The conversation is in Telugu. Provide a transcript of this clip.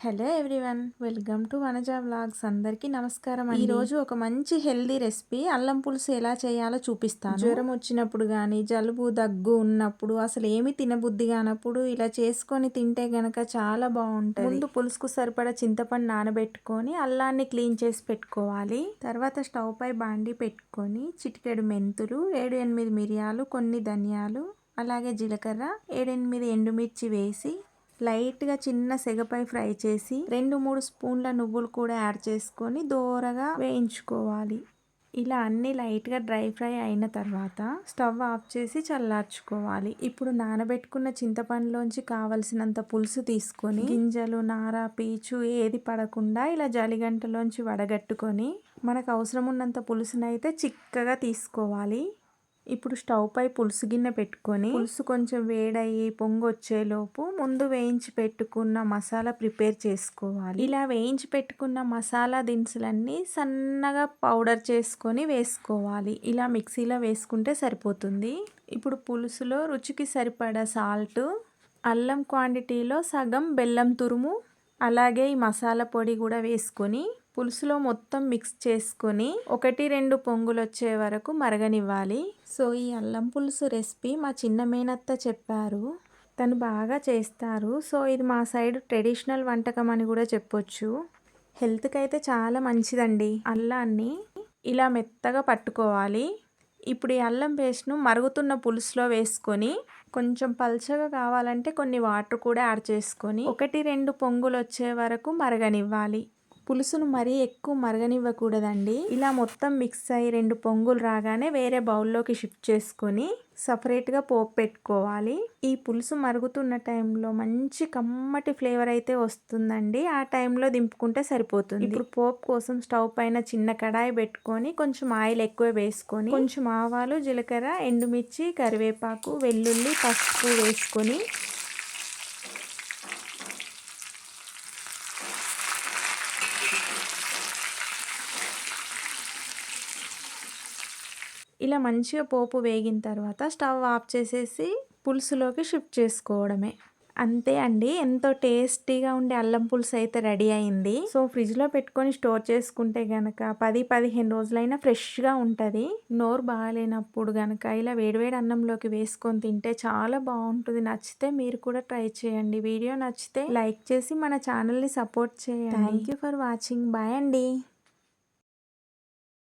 Hello everyone welcome to Vanaja vlogs అందరికీ నమస్కారం ఈ రోజు ఒక మంచి హెల్దీ రెసిపీ అల్లం పులుసు ఎలా చేయాలో చూపిస్తాను. జ్వరం వచ్చినప్పుడు కానీ జలుబు దగ్గు ఉన్నప్పుడు అసలు ఏమి తినబుద్ధి కానప్పుడు ఇలా చేసుకొని తింటే గనక చాలా బాగుంటుంది. ముందు పులుసుకు సరిపడా చింతపండు నానబెట్టుకొని అల్లాన్ని క్లీన్ చేసి పెట్టుకోవాలి. తర్వాత స్టవ్ పై బాండి పెట్టుకొని చిటికెడు మెంతులు ఏడు ఎనిమిది మిరియాలు కొన్ని ధనియాలు అలాగే జీలకర్ర ఏడెనిమిది ఎండుమిర్చి వేసి లైట్గా చిన్న సెగపై ఫ్రై చేసి రెండు మూడు స్పూన్ల నువ్వులు కూడా యాడ్ చేసుకొని దోరగా వేయించుకోవాలి. ఇలా అన్ని లైట్గా డ్రై ఫ్రై అయిన తర్వాత స్టవ్ ఆఫ్ చేసి చల్లార్చుకోవాలి. ఇప్పుడు నానబెట్టుకున్న చింతపండులోంచి కావలసినంత పులుసు తీసుకొని గింజలు నార పీచు ఏది పడకుండా ఇలా జలిగంటలోంచి వడగట్టుకొని మనకు అవసరం ఉన్నంత పులుసునైతే చిక్కగా తీసుకోవాలి. ఇప్పుడు స్టవ్ పై పులుసు గిన్నె పెట్టుకొని పులుసు కొంచెం వేడయ్యి పొంగు వచ్చేలోపు ముందు వేయించి పెట్టుకున్న మసాలా ప్రిపేర్ చేసుకోవాలి. ఇలా వేయించి పెట్టుకున్న మసాలా దినుసులన్నీ సన్నగా పౌడర్ చేసుకొని వేసుకోవాలి. ఇలా మిక్సీలో వేసుకుంటే సరిపోతుంది. ఇప్పుడు పులుసులో రుచికి సరిపడా సాల్ట్ అల్లం క్వాంటిటీలో సగం బెల్లం తురుము అలాగే ఈ మసాలా పొడి కూడా వేసుకొని పులుసులో మొత్తం మిక్స్ చేసుకొని ఒకటి రెండు పొంగులు వచ్చే వరకు మరగనివ్వాలి. సో ఈ అల్లం పులుసు రెసిపీ మా చిన్న మేనత్త చెప్పారు. తను బాగా చేస్తారు. సో ఇది మా సైడ్ ట్రెడిషనల్ వంటకం అని కూడా చెప్పొచ్చు. హెల్త్కి అయితే చాలా మంచిదండి అల్లాన్ని. ఇలా మెత్తగా పట్టుకోవాలి. ఇప్పుడు ఈ అల్లం పేస్ట్ను మరుగుతున్న పులుసులో వేసుకొని కొంచెం పల్చగా కావాలంటే కొన్ని వాటర్ కూడా యాడ్ చేసుకొని ఒకటి రెండు పొంగులు వచ్చే వరకు మరగనివ్వాలి. పులుసును మరీ ఎక్కువ మరగనివ్వకూడదండి. ఇలా మొత్తం మిక్స్ అయ్యి రెండు పొంగులు రాగానే వేరే బౌల్లోకి షిఫ్ట్ చేసుకొని సపరేట్గా పోపు పెట్టుకోవాలి. ఈ పులుసు మరుగుతున్న టైంలో మంచి కమ్మటి ఫ్లేవర్ అయితే వస్తుందండి. ఆ టైంలో దింపుకుంటే సరిపోతుంది. ఇప్పుడు పోపు కోసం స్టవ్ పైన చిన్న కడాయి పెట్టుకొని కొంచెం ఆయిల్ ఎక్కువ వేసుకొని కొంచెం ఆవాలు జీలకర్ర ఎండుమిర్చి కరివేపాకు వెల్లుల్లి పసుపు వేసుకొని ఇలా మంచిగా పోపు వేగిన తర్వాత స్టవ్ ఆఫ్ చేసేసి పులుసులోకి షిఫ్ట్ చేసుకోవడమే. అంతే అండి. ఎంతో టేస్టీగా ఉండే అల్లం పులుసు అయితే రెడీ అయింది. సో ఫ్రిడ్జ్లో పెట్టుకొని స్టోర్ చేసుకుంటే గనక పది పదిహేను రోజులైనా ఫ్రెష్గా ఉంటుంది. నోరు బాగాలేనప్పుడు గనక ఇలా వేడివేడి అన్నంలోకి వేసుకొని తింటే చాలా బాగుంటుంది. నచ్చితే మీరు కూడా ట్రై చేయండి. వీడియో నచ్చితే లైక్ చేసి మన ఛానల్ని సపోర్ట్ చేయండి. Thank you for watching. Bye అండి.